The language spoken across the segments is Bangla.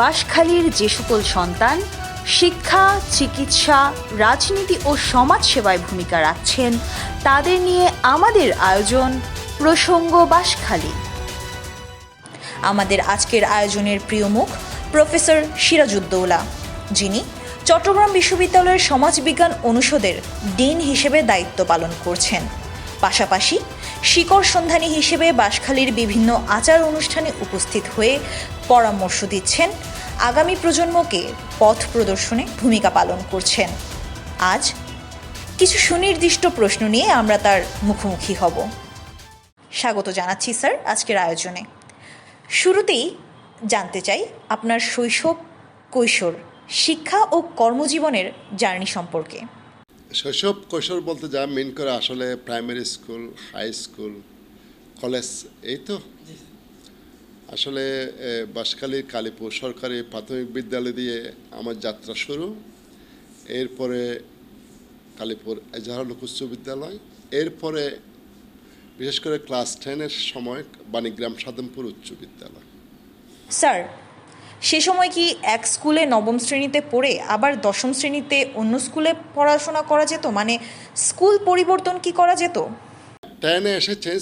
বাঁশখালীর যে সকল সন্তান শিক্ষা, চিকিৎসা, রাজনীতি ও সমাজ সেবায় ভূমিকা রাখছেন, তাদের নিয়ে আমাদের আয়োজন প্রসঙ্গ বাঁশখালী। আমাদের আজকের আয়োজনের প্রিয় মুখ প্রফেসর সিরাজউদ্দৌলা, যিনি চট্টগ্রাম বিশ্ববিদ্যালয়ের সমাজবিজ্ঞান অনুষদের ডিন হিসেবে দায়িত্ব পালন করছেন। পাশাপাশি শিকড় সন্ধানী হিসেবে বাঁশখালীর বিভিন্ন আচার অনুষ্ঠানে উপস্থিত হয়ে পরামর্শ দিচ্ছেন আগামী প্রজন্মকে পথ প্রদর্শনে ভূমিকা পালন করছেন। আজ কিছু সুনির্দিষ্ট প্রশ্ন নিয়ে আমরা তার মুখোমুখি হব। স্বাগত জানাচ্ছি, স্যার, আজকের আয়োজনে। শুরুতেই জানতে চাই আপনার শৈশব, কৈশোর, শিক্ষা ও কর্মজীবনের জার্নি সম্পর্কে। শৈশব কৈশোর বলতে যা মেন করে আসলে primary school high school college এই তো? আসলে এ, বাঁশখালীর কালীপুর সরকারি প্রাথমিক বিদ্যালয় দিয়ে আমার যাত্রা শুরু। এরপরে কালীপুর এজাহারুল উচ্চ বিদ্যালয়। এরপরে বিশেষ করে ক্লাস টেনের সময় বাণীগ্রাম সাদমপুর উচ্চ বিদ্যালয়। স্যার সে সময় কি এক স্কুলে নবম শ্রেণীতে পড়ে আবার দশম শ্রেণীতে অন্য স্কুলে পড়াশোনা করা যেত? মানে স্কুল পরিবর্তন কি করা যেত? টেনে এসে চেঞ্জ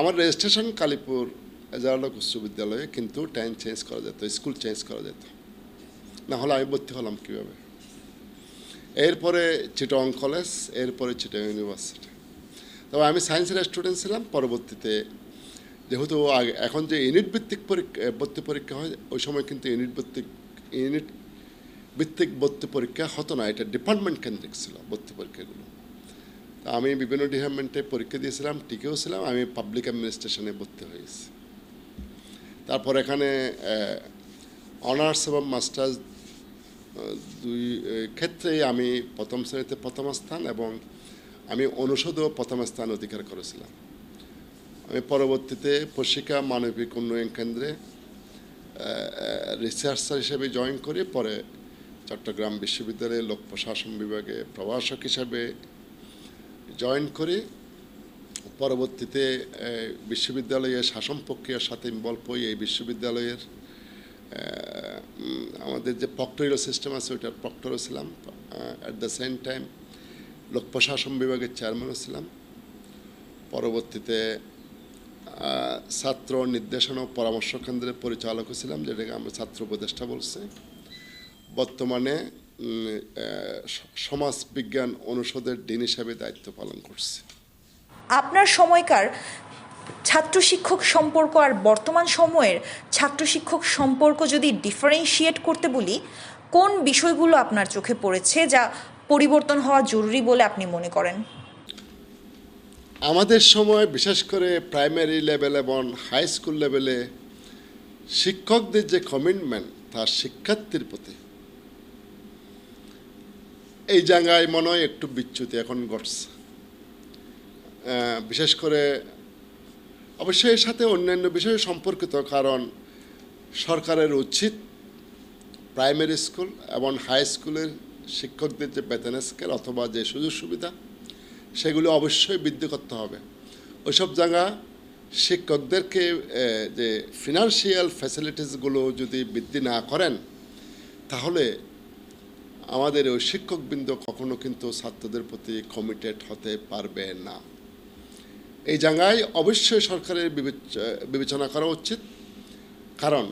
আমার রেজিস্ট্রেশন কালীপুর এজাহারুল উচ্চ বিদ্যালয়ে কিন্তু টেন চেঞ্জ করা যেত, স্কুল চেঞ্জ করা যেত। না হলে আমি ভর্তি হলাম কীভাবে? এরপরে চিটং কলেজ, এরপরে চিটং ইউনিভার্সিটি। তবে আমি সায়েন্সের স্টুডেন্ট ছিলাম, পরবর্তীতে যেহেতু এখন যে ইউনিট ভিত্তিক ভর্তি পরীক্ষা হয় ওই সময় কিন্তু ইউনিট ভিত্তিক ইউনিট ভিত্তিক ভর্তি পরীক্ষা হতো না। এটা ডিপার্টমেন্ট কেন্দ্রিক ছিল ভর্তি পরীক্ষাগুলো। তা আমি বিভিন্ন ডিপার্টমেন্টে পরীক্ষা দিয়েছিলাম টিকেও ছিলাম আমি পাবলিক অ্যাডমিনিস্ট্রেশনে ভর্তি হয়েছি। তারপর এখানে অনার্স এবং মাস্টার্স দুই এ, ক্ষেত্রেই আমি প্রথম শ্রেণীতে প্রথম স্থান এবং আমি অনুষদেও প্রথম স্থান অধিকার করেছিলাম। পরবর্তীতে প্রশিক্ষা মানবিক উন্নয়ন কেন্দ্রে রিসার্চার হিসেবে জয়েন করি পরে চট্টগ্রাম বিশ্ববিদ্যালয়ে লোক প্রশাসন বিভাগে প্রভাষক হিসাবে জয়েন করি পরবর্তীতে বিশ্ববিদ্যালয়ের শাসন প্রক্রিয়ার সাথে ইনভলভ হই এই বিশ্ববিদ্যালয়ের আমাদের যে প্রক্টোরিয়াল সিস্টেম আছে ওইটার প্রক্টরও ছিলাম। অ্যাট দ্য সেম টাইম লোক প্রশাসন বিভাগের চেয়ারম্যানও ছিলাম। পরবর্তীতে ছাত্র নির্দেশনা ও পরামর্শ কেন্দ্রের পরিচালক ছিলাম যেটাকে আমরা ছাত্র উপদেষ্টা বলছি। বর্তমানে সমাজ বিজ্ঞান অনুষদের ডিন হিসাবে দায়িত্ব পালন করছি। আপনার সময়কার ছাত্র শিক্ষক সম্পর্ক আর বর্তমান সময়ের ছাত্র শিক্ষক সম্পর্ক যদি ডিফারেন্সিয়েট করতে বলি, কোন বিষয়গুলো আপনার চোখে পড়েছে যা পরিবর্তন হওয়া জরুরি বলে আপনি মনে করেন? আমাদের সময়, বিশেষ করে প্রাইমারি লেভেল এবং হাই স্কুল লেভেলে শিক্ষকদের যে কমিটমেন্ট তার শিক্ষার্থীর প্রতি। এই জায়গায় মনে হয় একটু বিচ্যুতি এখন ঘটছে। বিশেষ করে অবশ্যই এর সাথে অন্যান্য বিষয় সম্পর্কিত, কারণ সরকারের উচিত প্রাইমারি স্কুল এবং হাই স্কুলের শিক্ষকদের যে বেতন স্কেল অথবা যে সুযোগ সুবিধা সেগুলো অবশ্যই বৃদ্ধি করতে হবে। ওইসব জায়গা শিক্ষকদেরকে যে ফিনান্সিয়াল ফ্যাসিলিটিসগুলো যদি বৃদ্ধি না করেন, তাহলে আমাদের ওই শিক্ষকবৃন্দ কখনো কিন্তু ছাত্রদের প্রতি কমিটেড হতে পারবে না। এই জায়গায় অবশ্যই সরকারের বিবেচনা করা উচিত। কারণ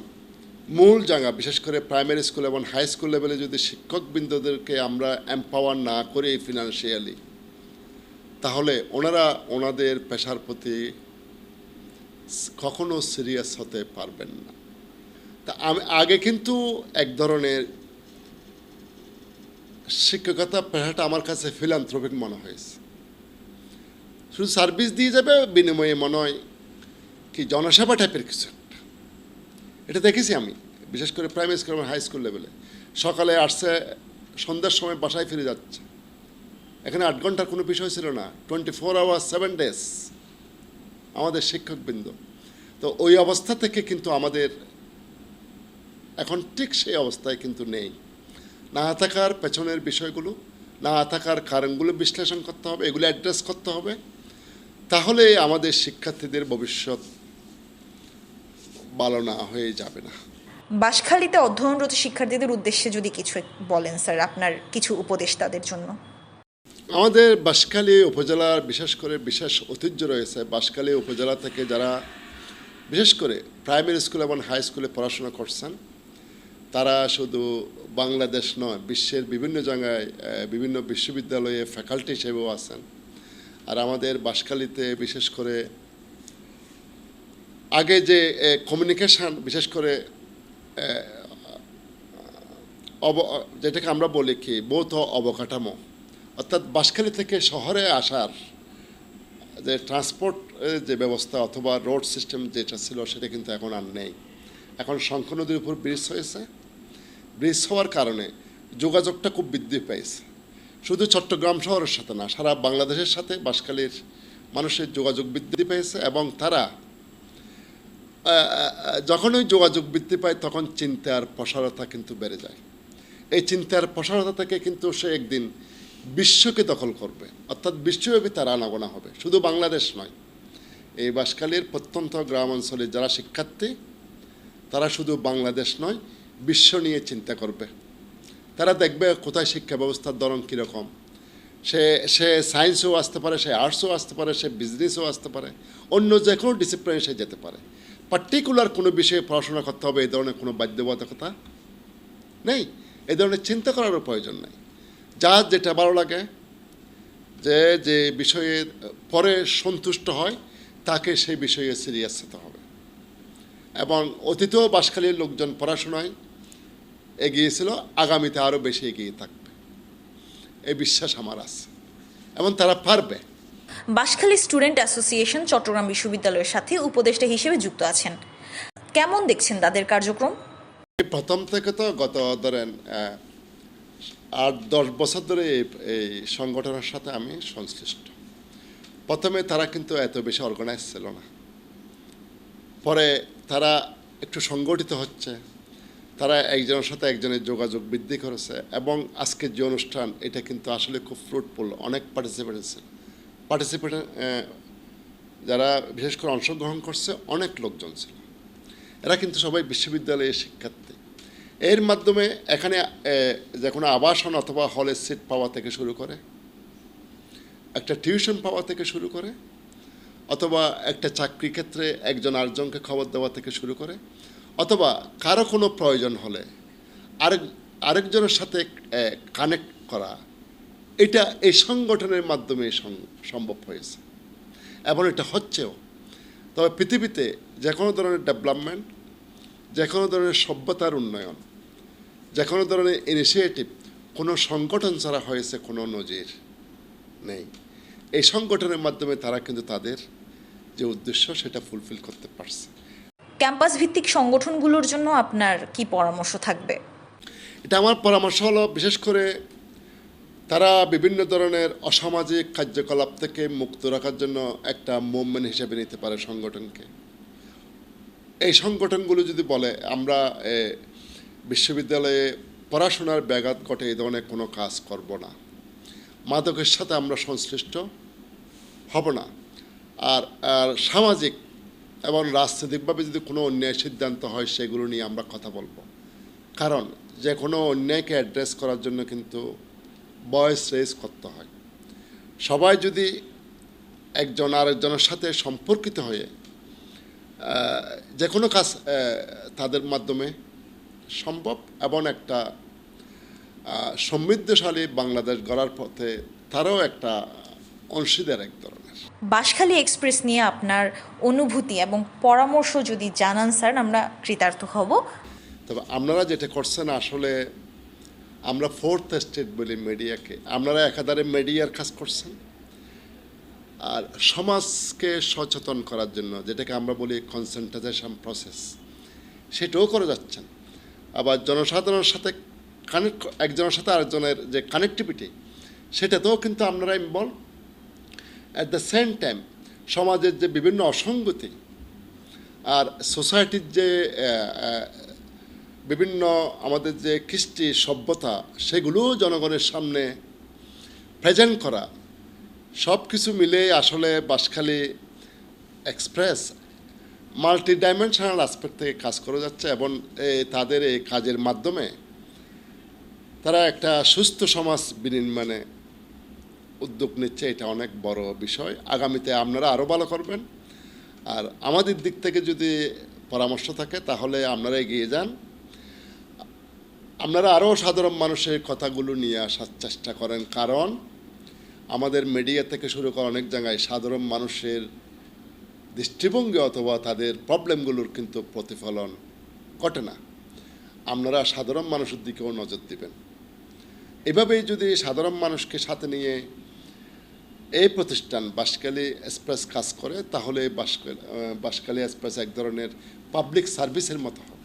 মূল জায়গা, বিশেষ করে প্রাইমারি স্কুল এবং হাই স্কুল লেভেলে যদি শিক্ষকবৃন্দদেরকে আমরা এম্পাওয়ার না করি ফিনান্সিয়ালি তাহলে ওনারা ওনাদের পেশার প্রতি কখনো সিরিয়াস হতে পারবেন না। তা আমি আগে কিন্তু এক ধরনের শিক্ষকতা পেশাটা আমার কাছে ফিলান্থ্রপিক মনে হয়েছে। শুধু সার্ভিস দিয়ে যাবে, বিনিময়ে মনে হয় কি জনসেবা টাইপের কিছু একটা। এটা দেখেছি আমি, বিশেষ করে প্রাইমারি স্কুল হাই স্কুল লেভেলে সকালে আসছে, সন্ধ্যার সময় বাসায় ফিরে যাচ্ছে। এখানে আট ঘণ্টার কোনো বিষয় ছিল না। Twenty four hour seven days আমাদের শিক্ষকবৃন্দ। তো ওই অবস্থা থেকে কিন্তু আমাদের এখন ঠিক সেই অবস্থায় কিন্তু নেই। না থাকার পেছনের বিষয়গুলো, না থাকার কারণগুলো বিশ্লেষণ করতে হবে, এগুলো অ্যাড্রেস করতে হবে। তাহলে আমাদের শিক্ষার্থীদের ভবিষ্যৎ ভালো না হয়ে যাবে না। বাঁশখালীতে অধ্যয়নরত শিক্ষার্থীদের উদ্দেশ্যে যদি কিছু বলেন, স্যার, আপনার কিছু উপদেশ তাদের জন্য। আমাদের বাঁশখালী উপজেলার বিশেষ করে বিশেষ ঐতিহ্য রয়েছে বাঁশখালী উপজেলা থেকে যারা বিশেষ করে প্রাইমারি স্কুল এবং হাই স্কুলে পড়াশোনা করছেন, তারা শুধু বাংলাদেশ নয়, বিশ্বের বিভিন্ন জায়গায় বিভিন্ন বিশ্ববিদ্যালয়ে ফ্যাকাল্টি হিসেবেও আছেন। আর আমাদের বাঁশখালীতে বিশেষ করে আগে যে কমিউনিকেশন বিশেষ করে অব, যেটাকে আমরা বলি কি, বৌদ্ধ অবকাঠামো। অর্থাৎ বাঁশখালী থেকে শহরে আসার যে ট্রান্সপোর্ট যে ব্যবস্থা অথবা রোড সিস্টেম যেটা ছিল সেটা কিন্তু এখন আর নেই। এখন শঙ্খ নদীর উপর ব্রিজ হয়েছে। ব্রিজ হওয়ার কারণে যোগাযোগটা খুব বৃদ্ধি পেয়েছে। শুধু চট্টগ্রাম শহরের সাথে না সারা বাংলাদেশের সাথে বাঁশখালীর মানুষের যোগাযোগ বৃদ্ধি পেয়েছে এবং তারা আহ, আহ, যখন ওই যোগাযোগ বৃদ্ধি পায় তখন চিন্তার প্রসারতা কিন্তু বেড়ে যায়। এই চিন্তার প্রসারতা থেকে কিন্তু সে একদিন বিশ্বকে দখল করবে, অর্থাৎ বিশ্বব্যাপী তার আনাগোনা হবে। শুধু বাংলাদেশ নয়, এই বাসকালীর প্রত্যন্ত গ্রাম অঞ্চলে যারা শিক্ষার্থী, তারা শুধু বাংলাদেশ নয়, বিশ্ব নিয়ে চিন্তা করবে। তারা দেখবে কোথায় শিক্ষা ব্যবস্থার ধরন কীরকম। সে সে সায়েন্সও আসতে পারে, সে আর্টসও আসতে পারে, সে বিজনেসও আসতে পারে, অন্য যে কোনো ডিসিপ্লিনে সে যেতে পারে। পার্টিকুলার কোনো বিষয়ে পড়াশোনা করতে হবে, এই ধরনের কোনো বাধ্যবাধকতা নেই। এই ধরনের চিন্তা করারও প্রয়োজন নেই। যার যেটা ভালো লাগে যে যে বিষয়ে পরে সন্তুষ্ট হয় তাকে সেই বিষয়ে সিরিয়াস হতে হবে। এবং অতীতেও বাসখালীর লোকজন পড়াশোনায় এগিয়েছিল আগামীতে আরও বেশি এগিয়ে থাকবে। এই বিশ্বাস আমার আছে। এবং তারা পারবে। বাঁশখালী স্টুডেন্ট অ্যাসোসিয়েশন চট্টগ্রাম বিশ্ববিদ্যালয়ের সাথে উপদেষ্টা হিসেবে যুক্ত আছেন। কেমন দেখছেন তাদের কার্যক্রম? প্রথম থেকে তো গত ধরেন আট দশ বছর ধরে এই- সংগঠনের সাথে আমি সংশ্লিষ্ট। প্রথমে তারা কিন্তু এত বেশি অর্গানাইজ ছিল না। পরে তারা একটু সংগঠিত হচ্ছে। তারা একজনের সাথে একজনের যোগাযোগ বৃদ্ধি করেছে এবং আজকের যে অনুষ্ঠান, এটা কিন্তু আসলে খুব ফ্রুটফুল অনেক পার্টিসিপেন্ট ছিল পার্টিসিপেন্ট যারা বিশেষ করে অংশগ্রহণ করছে, অনেক লোকজন ছিল। এরা কিন্তু সবাই বিশ্ববিদ্যালয়ের শিক্ষার্থী। এর মাধ্যমে এখানে যে কোনো আবাসন অথবা হলের সিট পাওয়া থেকে শুরু করে, একটা টিউশন পাওয়া থেকে শুরু করে, অথবা একটা চাকরি ক্ষেত্রে একজন আরেকজনকে খবর দেওয়া থেকে শুরু করে, অথবা কারও কোনো প্রয়োজন হলে আরেক, আরেকজনের সাথে কানেক্ট করা, এটা এই সংগঠনের মাধ্যমে সম্ভব হয়েছে। এবং এটা হচ্ছেও। তবে পৃথিবীতে যে কোনো ধরনের ডেভেলপমেন্ট যে কোনো ধরনের সভ্যতার উন্নয়ন যে কোনো ধরনের ইনিশিয়েটিভ কোনো সংগঠন ছাড়া হয়েছে কোনো নজির নেই। এই সংগঠনের মাধ্যমে তারা কিন্তু তাদের যে উদ্দেশ্য সেটা ফুলফিল করতে পারছে। ক্যাম্পাস ভিত্তিক সংগঠনগুলোর জন্য আপনার কি পরামর্শ থাকবে? এটা আমার পরামর্শ হলো বিশেষ করে তারা বিভিন্ন ধরনের অসামাজিক কার্যকলাপ থেকে মুক্ত রাখার জন্য একটা মুভমেন্ট হিসেবে নিতে পারে সংগঠনকে। এই সংগঠনগুলো যদি বলে, আমরা বিশ্ববিদ্যালয়ে পড়াশোনার ব্যাঘাত ঘটে এই ধরনের কোনো কাজ করব না। মাদকের সাথে আমরা সংশ্লিষ্ট হব না। আর আর সামাজিক এবং রাজনৈতিকভাবে যদি কোনো অন্যায় সিদ্ধান্ত হয়, সেগুলো নিয়ে আমরা কথা বলব। কারণ, যে কোনো অন্যায়কে অ্যাড্রেস করার জন্য কিন্তু বয়স রেজ করতে হয়। সবাই যদি একজন আরেকজনের সাথে সম্পর্কিত হয়ে যে কোনো কাজ তাদের মাধ্যমে সম্ভব এবং একটা সমৃদ্ধশালী বাংলাদেশ গড়ার পথে তারাও একটা অংশীদার এক ধরনের। বাসখালী এক্সপ্রেস নিয়ে আপনার অনুভূতি এবং পরামর্শ যদি জানান স্যার আমরা কৃতার্থ হব। তবে আপনারা যেটা করছেন আসলে আমরা ফোর্থ স্টেট বলি মিডিয়াকে আপনারা একাধারে মিডিয়ার কাজ করছেন? আর সমাজকে সচেতন করার জন্য, যেটাকে আমরা বলি কনসেন্ট্রেশন প্রসেস সেটাও করে যাচ্ছেন। আবার জনসাধারণের সাথে কানেক্ট একজনের সাথে আরেকজনের যে কানেক্টিভিটি সেটাতেও কিন্তু আপনারা involve at the same time সমাজের যে বিভিন্ন অসঙ্গতি আর সোসাইটির যে বিভিন্ন আমাদের যে কৃষ্টি সভ্যতা, সেগুলোও জনগণের সামনে প্রেজেন্ট করা সব কিছু মিলে আসলে Banshkhali express multi dimensional aspect থেকে কাজ করে যাচ্ছে এবং তাদের এই কাজের মাধ্যমে তারা একটা সুস্থ সমাজ বিনির্মাণে উদ্যোগ নিচ্ছে, এটা অনেক বড় বিষয়। আগামীতে আপনারা আরও ভালো করবেন। আর আমাদের দিক থেকে যদি পরামর্শ থাকে, তাহলে আপনারা এগিয়ে যান। আপনারা আরও সাধারণ মানুষের কথাগুলো নিয়ে আসার চেষ্টা করেন। কারণ আমাদের মিডিয়া থেকে শুরু করে অনেক জায়গায় সাধারণ মানুষের দৃষ্টিভঙ্গি অথবা তাদের প্রবলেমগুলোর কিন্তু প্রতিফলন ঘটে না। আপনারা সাধারণ মানুষের দিকেও নজর দিবেন। এভাবেই যদি সাধারণ মানুষকে সাথে নিয়ে এই প্রতিষ্ঠান বাসকালী এক্সপ্রেস কাজ করে, তাহলে বাসকালী এক্সপ্রেস এক ধরনের পাবলিক সার্ভিসের মতো হবে